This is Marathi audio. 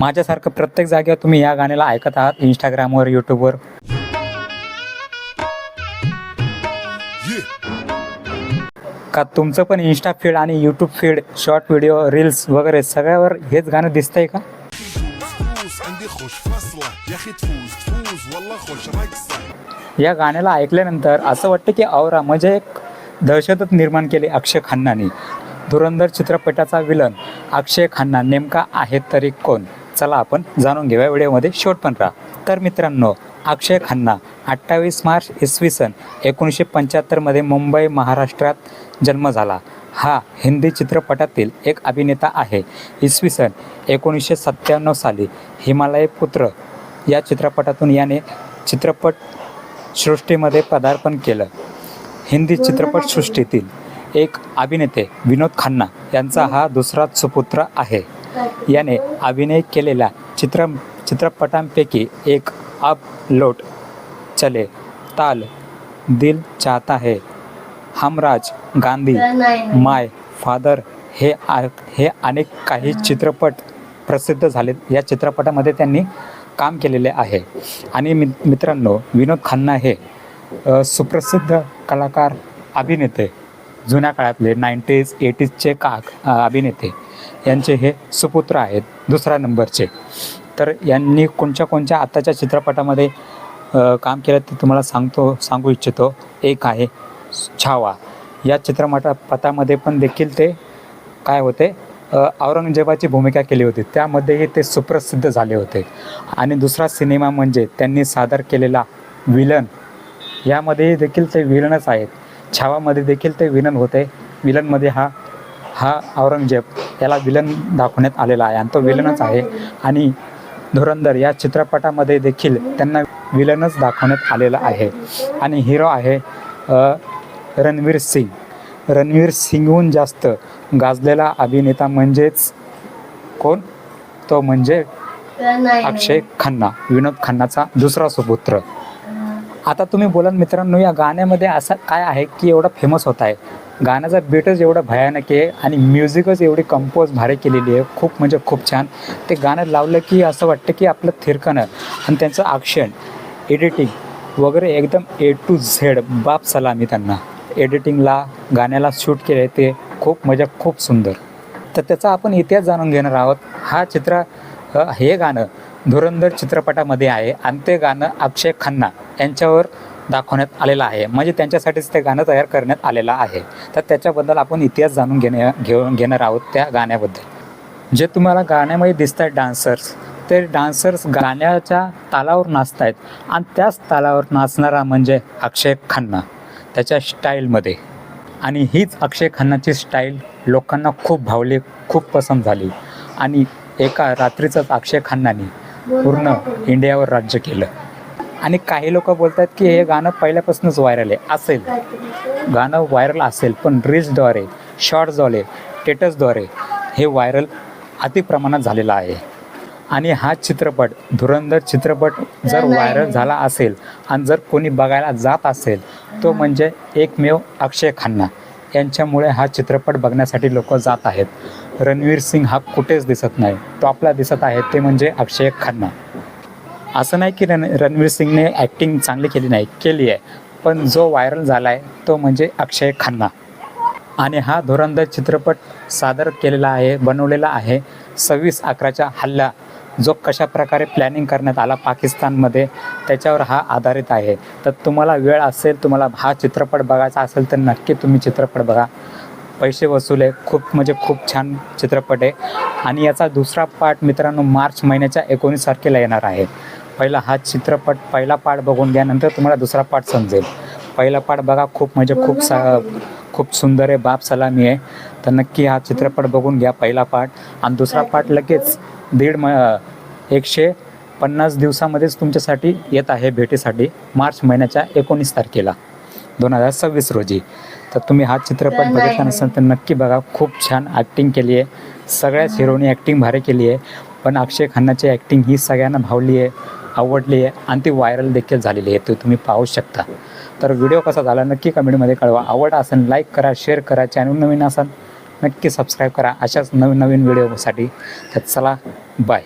माझ्यासारखं प्रत्येक जागेवर तुम्ही या गाण्याला ऐकत आहात इंस्टाग्रामवर युट्यूबवर का तुमचं पण इन्स्टा फीड आणि YouTube feed short video reels वगैरे सगळ्यावर हेच गाणं दिसतंय का? या गाण्याला ऐकल्यानंतर असं वाटतं की औरा म्हणजे एक दहशतच निर्माण केली अक्षय खन्नाने. धुरंधर चित्रपटाचा विलन. अक्षय खन्ना नेमका आहे तरी कोण? चला आपण जाणून घेऊया व्हिडिओमध्ये शेवट पण राहा. तर मित्रांनो अक्षय खन्ना अठ्ठावीस मार्च इसवी सन एकोणीसशे पंच्याहत्तरमध्ये मुंबई महाराष्ट्रात जन्म झाला. हा हिंदी चित्रपटातील एक अभिनेता आहे. इसवी सन एकोणीसशे सत्त्याण्णव साली हिमालय पुत्र या चित्रपटातून याने चित्रपट सृष्टीमध्ये पदार्पण केलं. हिंदी चित्रपटसृष्टीतील एक अभिनेते विनोद खन्ना यांचा हा दुसरा सुपुत्र आहे. याने अभिनय केलेल्या चित्र चित्रपटांपैकी एक अब लोट चले ताल दिल चाहता है हमराज गांधी माय फादर हे आ हे अनेक काही चित्रपट प्रसिद्ध झालेत या चित्रपटामध्ये त्यांनी काम केलेले आहे. आणि मि मित्रांनो विनोद खन्ना हे सुप्रसिद्ध कलाकार अभिनेते जुन्या काळातले नाईन्टीज एटीजचे का अभिनेते. यांचे हे सुपुत्र आहेत दुसऱ्या नंबरचे. तर यांनी कोणत्या कोणत्या आत्ताच्या चित्रपटामध्ये काम केलं ते तुम्हाला सांगतो सांगू इच्छितो. एक आहे छावा. या चित्रपटामध्ये पण देखील ते काय होते औरंगजेबाची भूमिका केली होती. त्यामध्येही ते सुप्रसिद्ध झाले होते. आणि दुसरा सिनेमा म्हणजे त्यांनी सादर केलेला विलन. यामध्येही देखील ते विलनच आहेत. छावामध्ये देखील ते विलन होते. विलनमध्ये हा हा औरंगजेब याला विलन दाखवण्यात आलेला आहे. आणि तो विलनच आहे. आणि धुरंधर या चित्रपटामध्ये देखील त्यांना विलनच दाखवण्यात आलेला आहे. आणि हिरो आहे रणवीर सिंग. रणवीर सिंगहून जास्त गाजलेला अभिनेता म्हणजेच कोण? तो म्हणजे अक्षय खन्ना विनोद खन्नाचा दुसरा सुपुत्र. आता तुम्ही बोलाल मित्रांनो या गाण्यामध्ये असं काय आहे की एवढं फेमस होत आहे? गाण्याचा बीटच एवढा भयानक आहे आणि म्युझिकच एवढी कंपोज भारी केलेली आहे. खूप म्हणजे खूप छान. ते गाणं लावलं की असं वाटतं की आपलं थिरकणं आणि त्यांचं ॲक्शन एडिटिंग वगैरे एकदम ए टू झेड बाप सलामी त्यांना. एडिटिंगला गाण्याला शूट केले ते खूप मजा खूप सुंदर. तर त्याचा आपण इतिहास जाणून घेणार आहोत. हा चित्र हे गाणं धुरंधर चित्रपटामध्ये आहे आणि ते गाणं अक्षय खन्ना यांच्यावर दाखवण्यात आलेलं आहे. म्हणजे त्यांच्यासाठीच ते गाणं तयार करण्यात आलेलं आहे. तर त्याच्याबद्दल आपण इतिहास जाणून घेणे घेऊन घेणार आहोत त्या गाण्याबद्दल. जे तुम्हाला गाण्यामध्ये दिसत आहेत डान्सर्स ते डान्सर्स गाण्याच्या तालावर नाचत आहेत आणि त्याच तालावर नाचणारा म्हणजे अक्षय खन्ना त्याच्या स्टाईलमध्ये. आणि हीच अक्षय खन्नाची स्टाईल लोकांना खूप भावली खूप पसंत झाली. आणि एका रात्रीचंच अक्षय खन्नाने पूर्ण इंडियावर राज्य केलं. आणि काही लोक बोलतात की हे गाणं पहिल्यापासूनच व्हायरल आहे. असेल. गाणं व्हायरल असेल पण रील्सद्वारे शॉर्ट्सद्वारे स्टेटसद्वारे हे व्हायरल अतिप्रमाणात झालेलं आहे. आणि हा चित्रपट धुरंधर चित्रपट जर व्हायरल झाला असेल आणि जर कोणी बघायला जात असेल तो म्हणजे एकमेव अक्षय खन्ना. यांच्यामुळे हा चित्रपट बघण्यासाठी लोक जात आहेत. रणवीर सिंग हा कुठेच दिसत नाही. टॉपला दिसत आहे ते म्हणजे अक्षय खन्ना. असं नाही की रण रणवीर सिंगने ॲक्टिंग चांगली केली नाही केली आहे. पण जो व्हायरल झाला आहे तो म्हणजे अक्षय खन्ना. आणि हा धुरंधर चित्रपट सादर केलेला आहे बनवलेला आहे सव्वीस अकराच्या हल्ला. जो कशा प्रकारे प्लॅनिंग करण्यात आला पाकिस्तानमध्ये त्याच्यावर हा आधारित आहे. तर तुम्हाला वेळ असेल तुम्हाला हा चित्रपट बघायचा असेल तर नक्की तुम्ही चित्रपट बघा. पैसे वसूल आहे खूप म्हणजे खूप छान चित्रपट आहे. आणि याचा दुसरा पार्ट मित्रांनो मार्च महिन्याच्या एकोणीस तारखेला येणार आहे. पहिला हा चित्रपट पहिला पार्ट बघून घ्या नंतर तुम्हाला दुसरा पार्ट समजेल. पहिला पार्ट बघा खूप म्हणजे खूप सा खूप सुंदर आहे बाप सलामी आहे. तर नक्की हा चित्रपट बघून घ्या पहिला पार्ट आणि दुसरा पार्ट लगेच दीड म एकशे पन्नास दिवसामध्येच तुमच्यासाठी येत आहे भेटीसाठी मार्च महिन्याच्या एकोणीस तारखेला दोन हजार सव्वीस रोजी. तर तुम्ही हा चित्रपट बघितला नसेल तर नक्की बघा खूप छान ॲक्टिंग केली आहे. सगळ्याच हिरोनी ॲक्टिंग भारी केली आहे. पण अक्षय खन्नाची ॲक्टिंग ही सगळ्यांना भावली आहे. आवडली आहे आणि ती व्हायरल देखील झालेली आहे ते तुम्ही पाहू शकता. तर व्हिडिओ कसा झाला नक्की कमेंटमध्ये कळवा. आवड असेल लाईक करा शेअर करा चॅनल नवीन असाल नक्की सबस्क्राईब करा. अशाच नवीन नवीन व्हिडिओसाठी तर चला बाय